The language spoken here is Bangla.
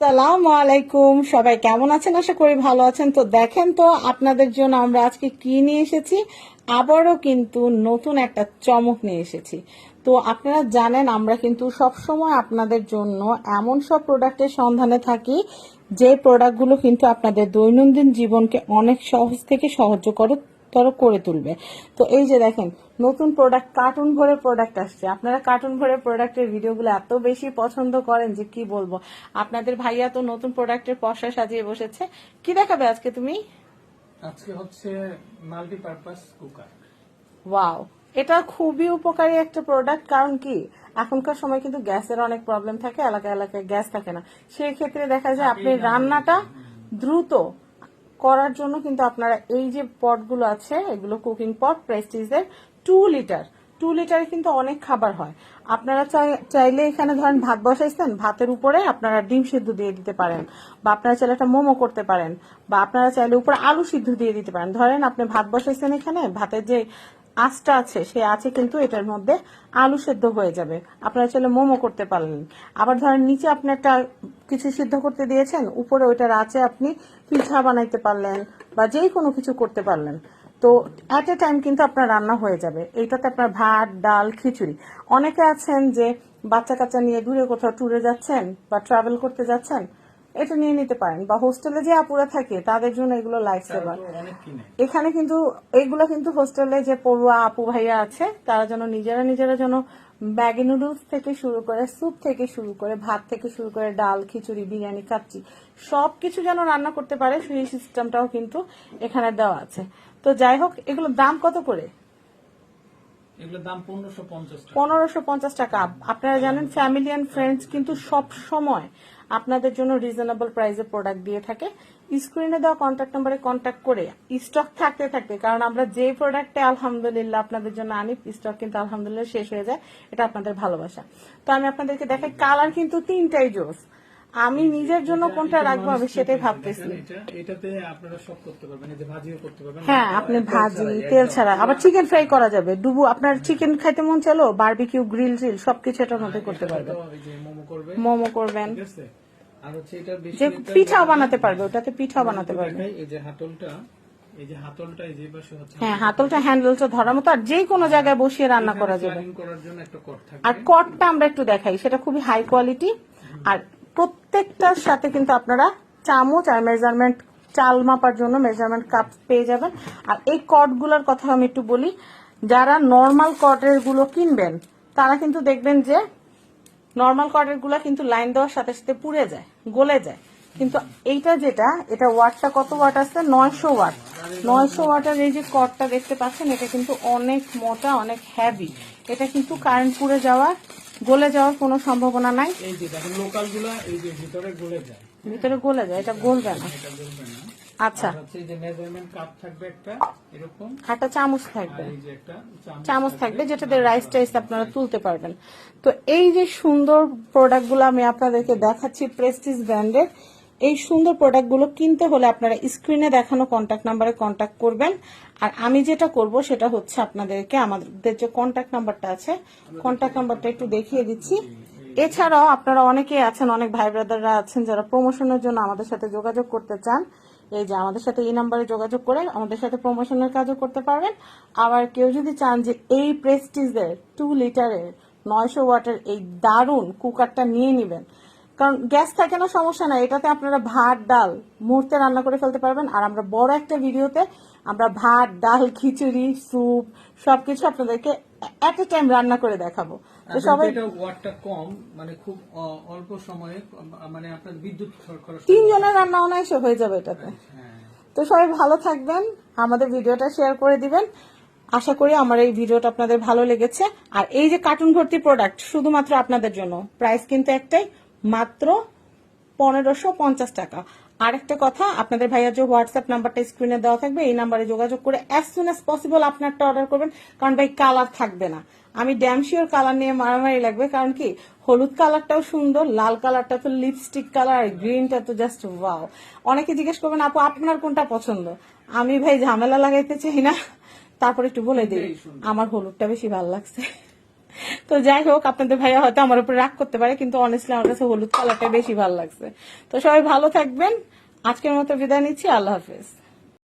সালাম আলাইকুম সবাই কেমন আছেন? আশা করি ভালো আছেন। তো দেখেন তো, আপনাদের জন্য আমরা আজকে কি নিয়ে এসেছি? আবারও কিন্তু নতুন একটা চমক নিয়ে এসেছি। তো আপনারা জানেন, আমরা কিন্তু সব সময় আপনাদের জন্য এমন সব প্রোডাক্টের সন্ধানে থাকি যে প্রোডাক্টগুলো কিন্তু আপনাদের দৈনন্দিন জীবনকে অনেক সহজ থেকে সহজ করে তর করে তুলবে। তো এই যে দেখেন নতুন প্রোডাক্ট কার্টুন ভরে প্রোডাক্ট আসছে। আপনারা কার্টুন ভরে প্রোডাক্টের ভিডিওগুলো এত বেশি পছন্দ করেন যে কি বলব? আপনাদের ভাইয়া তো নতুন প্রোডাক্টের পশা সাজিয়ে বসেছে। কি দেখাবে আজকে তুমি? আজকে হচ্ছে মাল্টিপারপাস কুকার ওয়াও এটা খুবই উপকারী একটা প্রোডাক্ট কারণ কি? এখনকার সময় কিন্তু গ্যাসের অনেক প্রবলেম থাকে এলাকায় এলাকায় গ্যাস থাকে না। সেই ক্ষেত্রে দেখা যায় আপনি রান্নাটা দ্রুত করার জন্য কিন্তু আপনারা এই যে পটগুলো আছে, এগুলো কুকিং পট প্রেস্টিজের টু লিটার টু লিটারে কিন্তু অনেক খাবার হয়। আপনারা চাই- চাইলে এখানে ধরেন ভাত বসাইছেন, ভাতের উপরে আপনারা ডিম সিদ্ধ দিয়ে দিতে পারেন, বা আপনারা চাইলে একটা মোমো করতে পারেন, বা আপনারা চাইলে উপরে আলু সিদ্ধ দিয়ে দিতে পারেন। ধরেন আপনি ভাত বসাইছেন এখানে, ভাতের যে আঁচটা আছে সে আছে কিন্তু এটার মধ্যে আলু সেদ্ধ হয়ে যাবে। আপনারা চাইলে মোমো করতে পারলেন আবার ধরেন নিচে আপনি একটা কিছু সিদ্ধ করতে দিয়েছেন, উপরে ওইটার আছে আপনি পিঠা বানাইতে পারলেন বা যেই কোনো কিছু করতে পারলেন। তো অ্যাট এ টাইম কিন্তু আপনার রান্না হয়ে যাবে। এইটাতে আপনার ভাত, ডাল, খিচুড়ি। অনেকে আছেন যে বাচ্চা কাচ্চা নিয়ে দূরে কোথাও ট্যুরে যাচ্ছেন বা ট্রাভেল করতে যাচ্ছেন এটা নিয়ে নিতে পারেন। বা হোস্টেলে যে আপুরা থাকে তাদের জন্য এগুলো লাইফ সেভার এখানে কিন্তু এগুলো কিন্তু হোস্টেলে যে পড়ুয়া আপু ভাইয়া আছে তারা যেন নিজেরা নিজেরা যেন ম্যাগি নুডলস থেকে শুরু করে স্যুপ থেকে শুরু করে ভাত থেকে শুরু করে ডাল খিচুড়ি বিরিয়ানি কাচ্চি সবকিছু যেন রান্না করতে পারে সেই সিস্টেমটাও কিন্তু এখানে দেওয়া আছে। তো যাই হোক এগুলোর দাম কত করে? পনেরোশো পঞ্চাশ টাকা। আপনারা জানেন ফ্যামিলি অ্যান্ড ফ্রেন্ডস কিন্তু সব সময় আপনাদের জন্য রিজনেবল প্রাইসে প্রোডাক্ট দিয়ে থাকে। স্ক্রিনে দেওয়া কন্ট্যাক্ট নাম্বারে কন্ট্যাক্ট করে স্টক থাকতে থাকতে, কারণ আমরা যে প্রোডাক্টে আলহামদুলিল্লাহ আপনাদের জন্য আনি স্টক কিন্তু আলহামদুলিল্লাহ শেষ হয়ে যায়। এটা আপনাদের ভালোবাসা। তো আমি আপনাদেরকে দেখাই কালার কিন্তু তিনটাই জোস। আমি নিজের জন্য কোনটা রাখব আমি সেটাই ভাবতেছি। এটাতে আপনারা সব করতে পারবেন এই যে ভাজিও করতে পারবেন হ্যাঁ আপনি ভাজি তেল ছাড়া। আবার চিকেন ফ্রাই করা যাবে। ডুবু আপনার চিকেন খাইতে মন চালো বারবিকিউ গ্রিল ট্রিল সবকিছু এটার মধ্যে করতে পারবে। মোমো করবেন। আর হচ্ছে এটা যে পিঠাও বানাতে পারবে ওটাতে পিঠাও বানাতে পারবে। দেখাই এই যে হাতলটা এই যে হাতলটা এই যে পাশে হচ্ছে হ্যাঁ হাতলটা হ্যান্ডেলটা ধরার মতো আর যে কোনো জায়গায় বসিয়ে রান্না করা যাবে। করার জন্য একটা কট থাকে আর কটটা আমরা একটু দেখাই সেটা খুবই হাই কোয়ালিটি আর প্রত্যেকটার সাথে কিন্তু আপনারা চামচ আর মেজারমেন্ট চাল মাপার জন্য মেজারমেন্ট কাপ পেয়ে যাবেন। আর এই কটগুলোর কথা আমি একটু বলি, যারা নর্মাল কটেরগুলো কিনবেন, তারা কিন্তু দেখবেন যে নর্মাল কটেরগুলা কিন্তু লাইন দেওয়ার সাথে সাথে পুড়ে যায়, গলে যায়। কিন্তু এইটা যেটা, এটা ওয়াটটা কত ওয়াট আছে? নয়শো ওয়াট। নয়শো ওয়াটের এই যে কটটা দেখতে পাচ্ছেন, এটা কিন্তু অনেক মোটা, অনেক হ্যাভি এটা কিন্তু কারেন্ট পুড়ে যাওয়ার গলে যাওয়ার কোনো সম্ভাবনা নাই? এই যে দেখেন লোকাল এই যে ভিতরে গলে যায়। ভিতরে গলে যায় এটা গলবে না। এটা গলবে না। আচ্ছা। একটা চামচ থাকবে। চামচ চামচ থাকবে। যেটাতে রাইস টাইস আপনারা তুলতে পারবেন। তো এই যে সুন্দর প্রোডাক্টগুলো আমি আপনাদেরকে দেখাচ্ছি প্রেস্টিজ ব্র্যান্ডের এই সুন্দর প্রোডাক্টগুলো কিনতে হলে আপনারা স্ক্রিনে দেখানো কন্ট্যাক্ট নাম্বারে কন্ট্যাক্ট করবেন। আর আমি যেটা করব সেটা হচ্ছে আপনাদেরকে আমাদের যে কন্ট্যাক্ট নাম্বারটা আছে কন্ট্যাক্ট নাম্বারটা একটু দেখিয়ে দিচ্ছি। এছাড়াও আপনারা অনেকেই আছেন, অনেক ভাই ব্রাদাররা আছেন যারা প্রমোশনের জন্য আমাদের সাথে যোগাযোগ করতে চান। এই যে আমাদের সাথে এই নাম্বারে যোগাযোগ করে আমাদের সাথে প্রমোশনের কাজও করতে পারবেন। আবার কেউ যদি চান যে এই প্রেস্টিজের টু লিটারের নয়শো ওয়াটের এই দারুণ কুকারটা নিয়ে নেবেন কারণ গ্যাস থাকে না সমস্যা নাই। এটাতে আপনারা ভাত ডাল মুহূর্তে রান্না করে ফেলতে পারবেন। আর আমরা বড় একটা ভিডিওতে আমরা ভাত ডাল খিচুড়ি স্যুপ সবকিছু আপনাদেরকে এট এ টাইম রান্না করে দেখাবো। তো সবাই ওয়াটটা কম মানে খুব অল্প সময়ে মানে আপনার বিদ্যুৎ খরচ তিনজনের রান্না অনায়াসে হয়ে যাবে এটাতে। হ্যাঁ। তো সবাই ভালো থাকবেন আমাদের ভিডিওটা শেয়ার করে দিবেন। আশা করি আমার এই ভিডিওটা আপনাদের ভালো লেগেছে। আর এই যে কার্টুন ভর্তি প্রোডাক্ট শুধুমাত্র আপনাদের জন্য। প্রাইস কিন্তু একটাই মাত্র পনেরোশো পঞ্চাশ টাকা। আরেকটা কথা আপনাদের ভাইয়ার যে হোয়াটসঅ্যাপ নাম্বারটা স্ক্রিনে দেওয়া থাকবে এই নাম্বারে যোগাযোগ করে অ্যাজ সুন অ্যাজ পসিবল আপনারটা অর্ডার করবেন কারণ ভাই কালার থাকবে না। আমি ড্যাম শিওর কালার নিয়ে মারামারি লাগবে কারণ কি? হলুদ কালারটাও সুন্দর লাল কালারটা তো লিপস্টিক কালার আর গ্রিনটা তো জাস্ট ওয়াও অনেকে জিজ্ঞেস করবেন আপু আপনার কোনটা পছন্দ? আমি ভাই ঝামেলা লাগাইতে চাই না। তারপর একটু বলে দিই আমার হলুদটা বেশি ভালো লাগছে। তো যাই হোক, আপনাদের ভাইয়া হয়তো আমার উপর রাগ করতে পারে, কিন্তু অনেস্টলি আমার কাছে হলুদ কালারটা বেশি ভালো লাগছে। তো সবাই ভালো থাকবেন। আজকের মতো বিদায় নিচ্ছি, আল্লাহ হাফেজ।